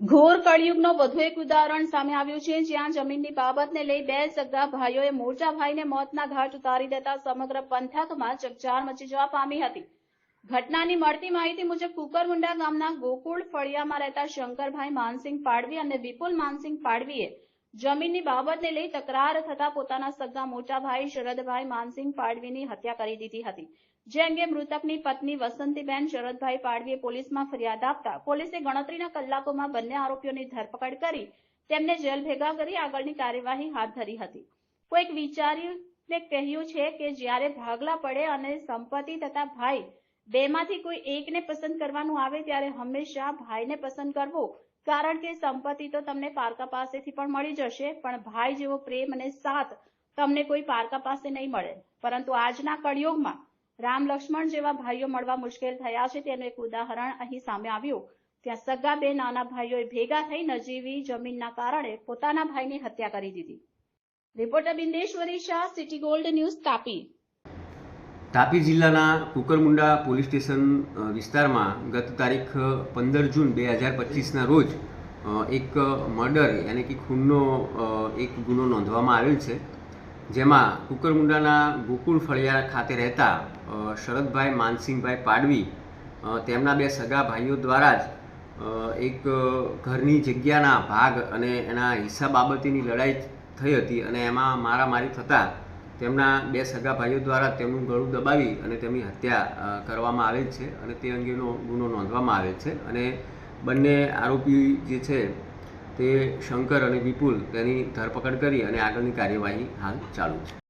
ઘોર કળિયુગનો વધુ એક ઉદાહરણ સામે આવ્યું છે. જ્યાં જમીનની બાબતને લઈ બે સગા ભાઈઓએ મોટા ભાઈને મોતના ઘાટ ઉતારી દેતા સમગ્ર પંથકમાં ચકચાર મચી જવા પામી હતી. ઘટનાની મળતી માહિતી મુજબ કુકરમુંડા ગામના ગોકુળ ફળિયામાં રહેતા શંકરભાઈ માનસિંહ પાડવી અને વિપુલ માનસિંહ પાડવીએ જમીનની બાબતને લઈ તકરાર થતા પોતાના સગા મોટા ભાઈ શરદભાઈ માનસિંહ પાડવીની હત્યા કરી દીધી હતી. જે અંગે મૃતકની પત્ની વસંતીબેન શરદભાઈ પાડવીએ પોલીસમાં ફરિયાદ આપતા પોલીસે ગણતરીના કલાકોમાં બંને આરોપીઓની ધરપકડ કરી તેમને જેલ ભેગા કરી આગળની કાર્યવાહી હાથ ધરી હતી. કોઈક વિચારીને કહ્યું છે કે જ્યારે ભાગલા પડે અને સંપત્તિ તથા ભાઈ બેમાંથી કોઈ એકને પસંદ કરવાનું આવે ત્યારે હંમેશા ભાઈને પસંદ કરવો, કારણ કે સંપત્તિ તો તમને પારકા પાસેથી પણ મળી જશે, પણ ભાઈ જેવો પ્રેમ અને સાથ તમને કોઈ પારકા પાસે નહીં મળે. પરંતુ આજના કળિયુગમાં રામ લક્ષ્મણ જેવા ભાઈઓ મળવા મુશ્કેલ થયા છે તેનું એક ઉદાહરણ અહીં સામે આવ્યું. ત્યાં સગા બે નાના ભાઈઓએ ભેગા થઈ નજીવી જમીનના કારણે પોતાના ભાઈની હત્યા કરી દીધી. Reporter Bindeshwari Shah, City Gold News Tapi Tapi જિલ્લાના કુકરમુંડા પોલીસ સ્ટેશન વિસ્તારમાં ગત તારીખ પંદર જૂન બે હજાર પચીસના રોજ એક મર્ડર યાની કે ખૂનનો એક ગુનો નોંધવામાં આવેલ છે. જેમાં કુકરમુંડાના ગોકુળ ફળિયા ખાતે રહેતા શરદભાઈ માનસિંહભાઈ પાડવી તેમના બે સગા ભાઈઓ દ્વારા જ એક ઘરની જગ્યાના ભાગ અને એના હિસ્સા બાબતેની લડાઈ થઈ હતી અને એમાં મારામારી થતાં તેમના બે સગા ભાઈઓ દ્વારા તેમનું ગળું દબાવી અને તેમની હત્યા કરવામાં આવેલ છે અને તે અંગેનો ગુનો નોંધવામાં આવેલ છે અને બંને આરોપી જે છે તે શંકર અને વિપુલ તેની ધરપકડ કરી અને આગળની કાર્યવાહી હાલ ચાલુ છે.